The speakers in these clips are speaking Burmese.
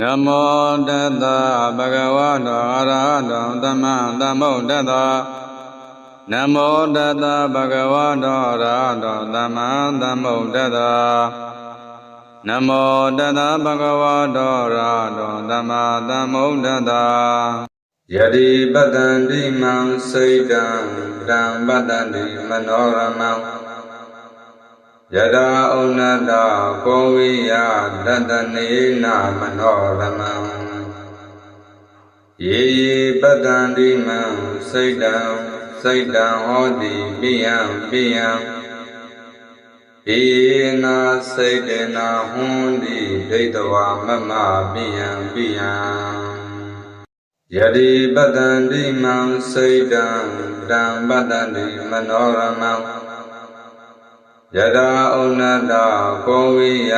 နမောတတဗဂဝတောအရဟတောသမ္မာသမ္ဗုဒ္ဓတ္တနမောတတဗဂဝတောအရဟတောသမ္မာသမ္ဗုဒ္ဓတ္တနမောတတဗဂဝတောအရဟတောသမ္မာသမ္ဗုဒ္ဓတ္တယတိပတံတိမံစိတ်တံတံပတံတိမနောရမံ ယတာဩနတကောဝိယတတနေနမနောရမံယေယေပတံတိမံစိတ်တံစိတ်တံဟောတိပိယံပိယံပိယေနာစိတ်တေနာဟွန်တိဒိဋ္ဌဝမမပိယံပိယံယတိပတံတိမံစိတ်တံတံပတံတိမနောရမံ ယတာဩနတကောဝိယ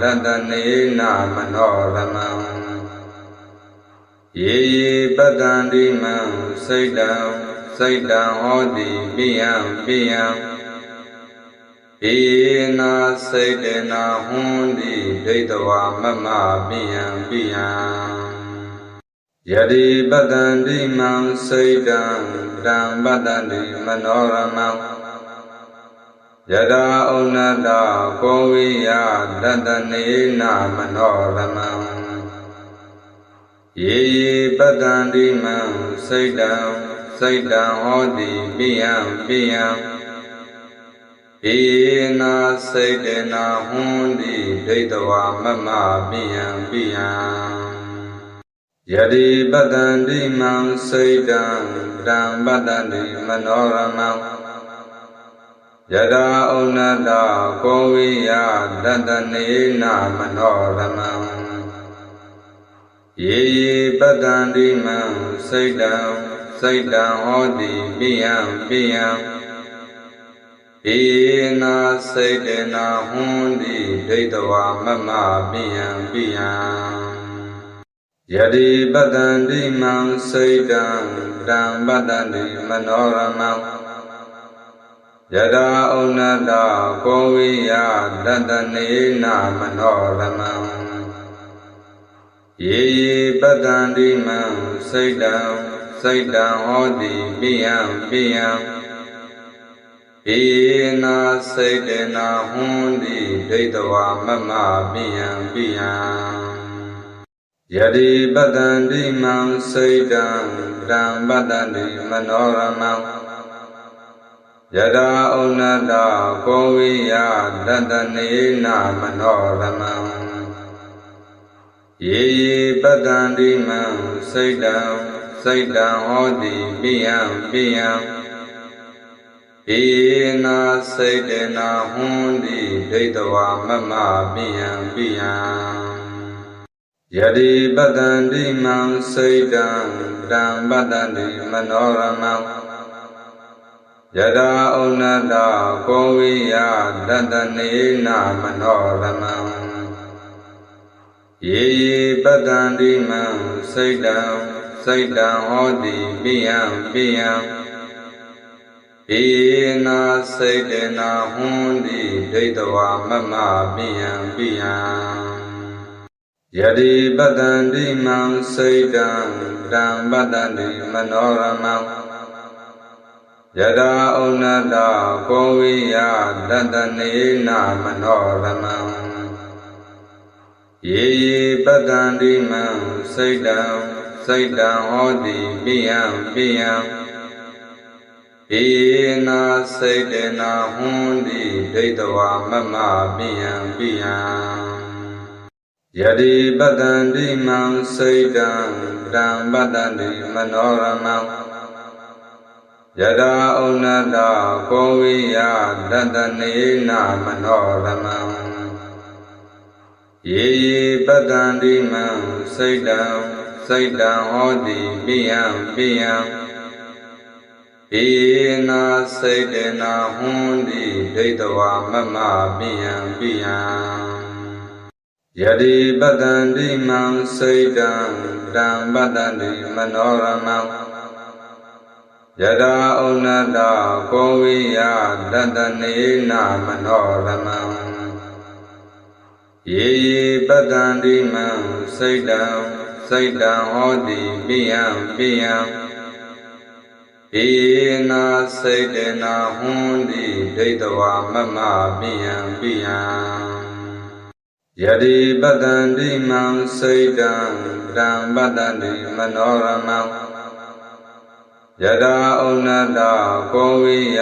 တတနေနမနောရမံယေယေပတံတိမံစိတ်တံစိတ်တံဟောတိပိယံပိယံပိယေနာစိတ်တေနာဟွန်တိဒိဋ္ဌဝမမပိယံပိယံယတိပတံတိမံစိတ်တံတံပတံတိမနောရမံ ယတာဩနတကောဝိယတတနေနမနောရမံယေယေပတံတိမံစိတ်တံစိတ်တံဟောတိပိယံပိယံပိယေနာစိတ်တေနာဟွန်တိဒိဋ္ဌဝမမပိယံပိယံယတိပတံတိမံစိတ်တံတံပတံတိမနောရမံ ယတာဩနတကောဝိယတတနေနမနောရမံယေယေပတံတိမံစိတ်တံစိတ်တံဟောတိပိယံပိယံပိယေနာစိတ်တေနာဟွန်တိဒိဋ္ဌဝမမပိယံပိယံယတိပတံတိမံစိတ်တံတံပတံတိမနောရမံ ယတာဩနတကောဝိယတတနေနမနောရမံယေယေပတံတိမံစိတ်တံစိတ်တံဟောတိပိယံပိယံပိယေနာစိတ်တေနာဟွန်တိဒိဋ္ဌဝမမပိယံပိယံယတိပတံတိမံစိတ်တံတံပတံတိမနောရမံ ယတာဩနတကောဝိယတတနေနမနောရမံယေယေပတံတိမံစိတ်တံစိတ်တံဟောတိပိယံပိယံပိယေနာစိတ်တေနာဟွန်တိဒိဋ္ဌဝမမပိယံပိယံယတိပတံတိမံစိတ်တံတံပတံတိမနောရမံ ယတာဩနတကောဝိယတတနေနမနောရမံယေယေပတံတိမံစိတ်တံစိတ်တံဟောတိပိယံပိယံပိယေနာစိတ်တေနာဟွန်တိဒိဋ္ဌဝမမပိယံပိယံယတိပတံတိမံစိတ်တံတံပတံတိမနောရမံ ယတာဩနတကောဝိယတတနေနမနောရမံယေယေပတံတိမံစိတ်တံစိတ်တံဟောတိပိယံပိယံပိယေနာစိတ်တေနာဟွန်တိဒိဋ္ဌဝမမပိယံပိယံယတိပတံတိမံစိတ်တံတံပတံတိမနောရမံ ယတာဩနတကောဝိယတတနေနမနောရမံယေယေပတံတိမံစိတ်တံစိတ်တံဟောတိပိယံပိယံပိယေနာစိတ်တေနာဟွန်တိဒိဋ္ဌဝမမပိယံပိယံယတိပတံတိမံစိတ်တံတံပတံတိမနောရမံ ယတာဩနတကောဝိယတတနေနမနောရမံယယေယေပတ္တန္တိမံစိတ်တံစိတ်တံဟောတိပိယံပိယံပိယေနာစိတ်တေနာဟွန်တိဒိဋ္ဌဝါမမပိယံပိယံယတိပတ္တန္တိမံစိတ်တံတံပတ္တန္တိမနောရမံ ယတာဩနတကောဝိယ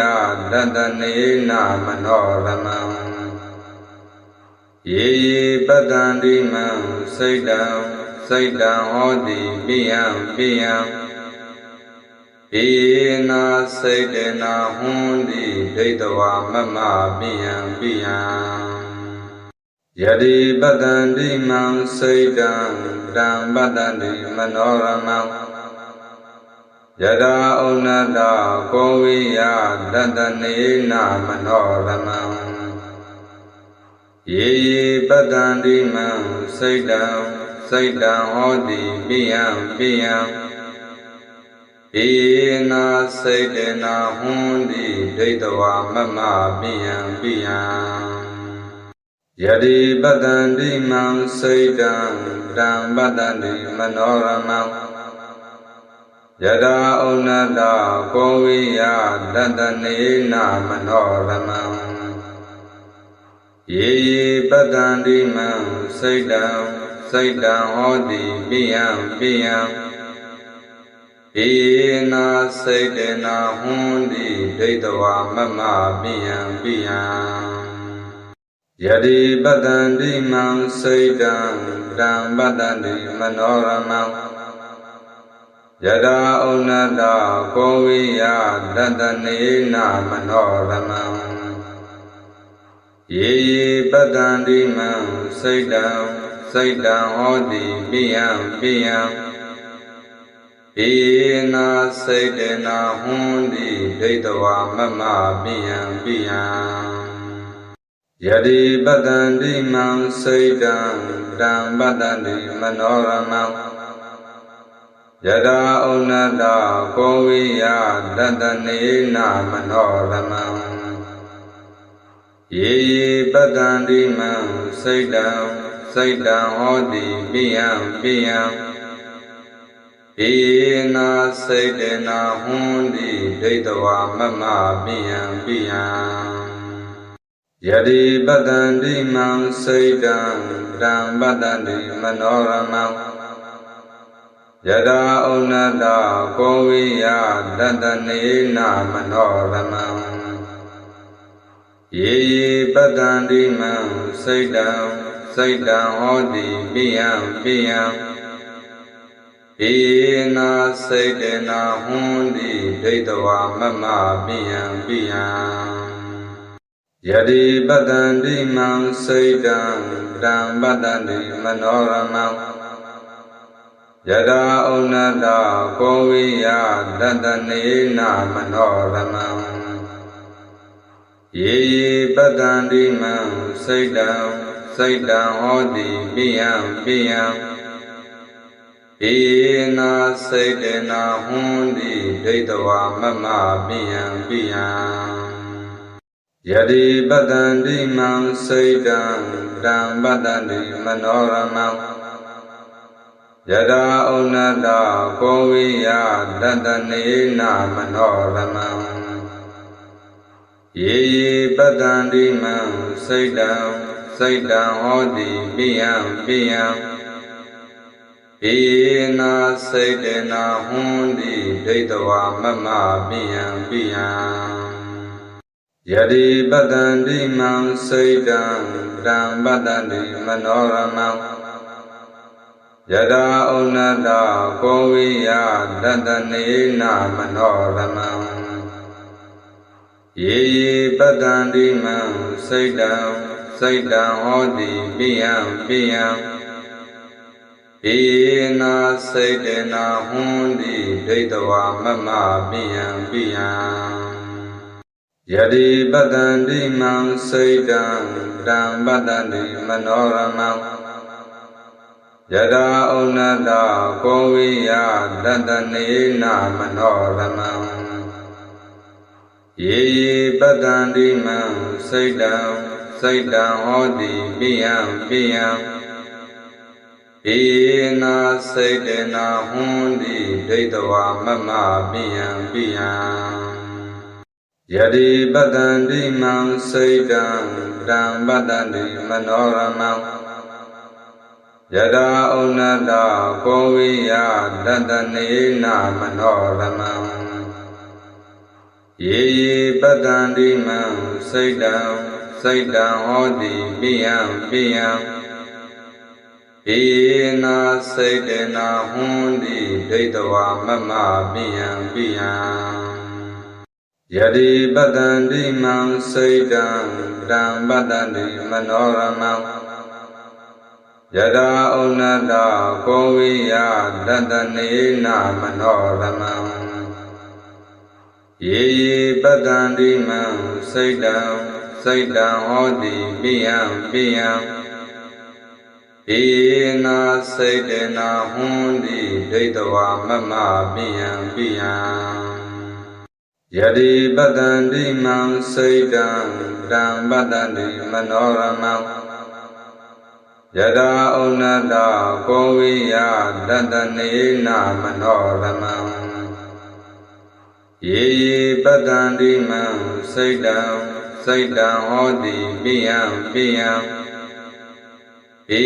တတနေနာမနောရမံယေယေပတ္တန္တိမံစိတ်တံစိတ်တံဟောတိပိယံပိယံပိယေနာစိတ်တေနာဟွန်တိဒိဋ္ဌဝါမမပိယံပိယံယတိပတ္တန္တိမံစိတ်တံတံပတ္တန္တိမနောရမံ ယတာဩနတကောဝိယတတနေနာမနောရမံယေယေပတ္တန္တိမံစိတ်တံစိတ်တံဟောတိပိယံပိယံပိယေနာစိတ်တေနာဟွန်တိဒိဋ္ဌဝါမမပိယံပိယံယတိပတ္တန္တိမံစိတ်တံတံပတ္တန္တိမနောရမံ ယတာဩနတကောဝိယတတနေနာမနောရမံယေယေပတ္တန္တိမံစိတ်တံစိတ်တံဟောတိပိယံပိယံပိယေနာစိတ်တေနာဟွန်တိဒိဋ္ဌဝါမမပိယံပိယံယတိပတ္တန္တိမံစိတ်တံတံပတ္တန္တိမနောရမံ ယတာဩနတကောဝိယတတနေနာမနောရမံယေယေပတ္တန္တိမံစိတ်တံစိတ်တံဟောတိပိယံပိယံပိယေနာစိတ်တေနာဟွန်တိဒိဋ္ဌဝါမမပိယံပိယံယတိပတ္တန္တိမံစိတ်တံတံပတ္တန္တိမနောရမံ ယတာဩနတကောဝိယတတနေနာမနောရမံယေယေပတ္တန္တိမံစိတ်တံစိတ်တံဟောတိပိယံပိယံပိယေနာစိတ်တေနာဟွန်တိဒိဋ္ဌဝါမမပိယံပိယံယတိပတ္တန္တိမံစိတ်တံတံပတ္တန္တိမနောရမံ ယတာဩနတကောဝိယတတနေနာမနောရမံယေယေပတ္တန္တိမံစိတ်တံစိတ်တံဟောတိပိယံပိယံပိယေနာစိတ်တေနာဟွန်တိဒိဋ္ဌဝါမမပိယံပိယံယတိပတ္တန္တိမံစိတ်တံတံပတ္တန္တိမနောရမံ ယတာဩနတကောဝိယတတနေနာမနောရမံယေယေပတ္တန္တိမံစိတ်တံစိတ်တံဟောတိပိယံပိယံပိယေနာစိတ်တေနာဟွန်တိဒိဋ္ဌဝါမမပိယံပိယံယတိပတ္တန္တိမံစိတ်တံတံပတ္တန္တိမနောရမံ ယတာဩနတကောဝိယတတနေနာမနောရမံယေယေပတ္တန္တိမံစိတ်တံစိတ်တံဟောတိပိယံပိယံပိယေနာစိတ်တေနာဟွန်တိဒိဋ္ဌဝါမမပိယံပိယံယတိပတ္တန္တိမံစိတ်တံတံပတ္တန္တိမနောရမံ ယတာဩနတကောဝိယတတနေနာမနောရမံယေယေပတ္တန္တိမံစိတ်တံစိတ်တံဟောတိပိယံပိယံပိယေနာစိတ်တေနာဟွန်တိဒိဋ္ဌဝါမမပိယံပိယံယတိပတ္တန္တိမံစိတ်တံတံပတ္တန္တိမနောရမံ ယတာဩနတကောဝိယတတနေနာမနောရမံယေယေပတ္တန္တိမံစိတ်တံစိတ်တံဟောတိပိယံပိယံဧနာစိတ်တေနာဟွန်တိဒိဋ္ဌဝါမမပိယံပိယံယတိပတံတိမံစိတ်တံတံပတံတိမနောရမံ ယတာဩနတကောဝိယတတနေနာမနောရမံယေယေပတံတိမံစိတ်တံစိတ်တံဟောတိပိယံပိယံဧနာစိတ်တေနာဟွန်တိဒိဋ္ဌဝါမမပိယံပိယံယတိပတံတိမံစိတ်တံတံပတံတိမနောရမံ ယတာဩနတကောဝိယတတနေနာမနောရမံယေယေပတံတိမံစိတ်တံစိတ်တံဟောတိပိယံပိယံဧနာစိတ်တေနာဟွန်တိဒိဋ္ဌဝါမမပိယံပိယံယတိပတံတိမံစိတ်တံတံပတံတိမနောရမံ ယတာဩနတကောဝိယတတနေနာမနောရမံယေယေပတံတိမံစိတ်တံစိတ်တံဟောတိပိယံပိယံဧ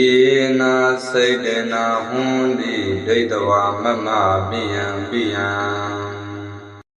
နာစိတ်တေနာဟွန်တိဒိဋ္ဌဝါမမပိယံပိယံ